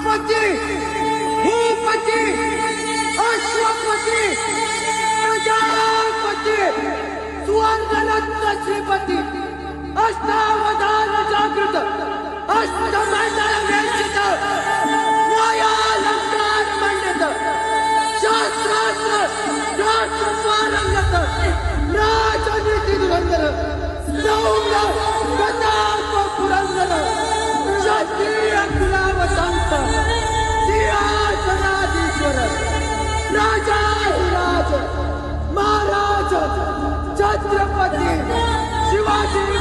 अश्वपति भूपति अश्वपति प्रजापति सुअंगनंद श्रीपति, अष्टावधान जागृत अष्टमैदल वेक्षित न्यायालंकार मंडित शास्त्रास्त्र राष्ट्र स्वारंगत राजनीति धुरंधर सौम्य गता महाराज छत्रपति शिवाजी